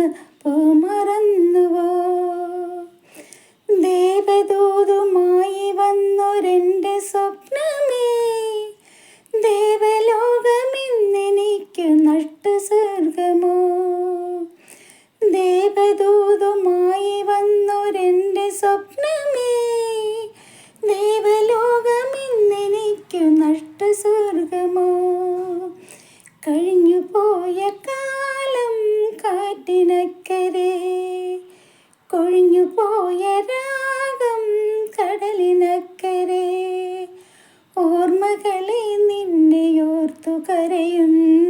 തന്നപ്പോ മറന്നുവോ ദേവദൂതുമായി വന്നൊരെന്റെ സ്വപ്നമേ. ദേവലോകമിന്നെനിക്കു നഷ്ടു സ്വർഗമോ. ദേവദൂതുമായി വന്നൊരെന്റെ സ്വപ്നമേ. ദേവലോകമിന്നെനിക്കു നഷ്ടു സ്വർഗമോ. കഴിഞ്ഞു പോയ കാലം ഓർത്തു കരയുന്നു.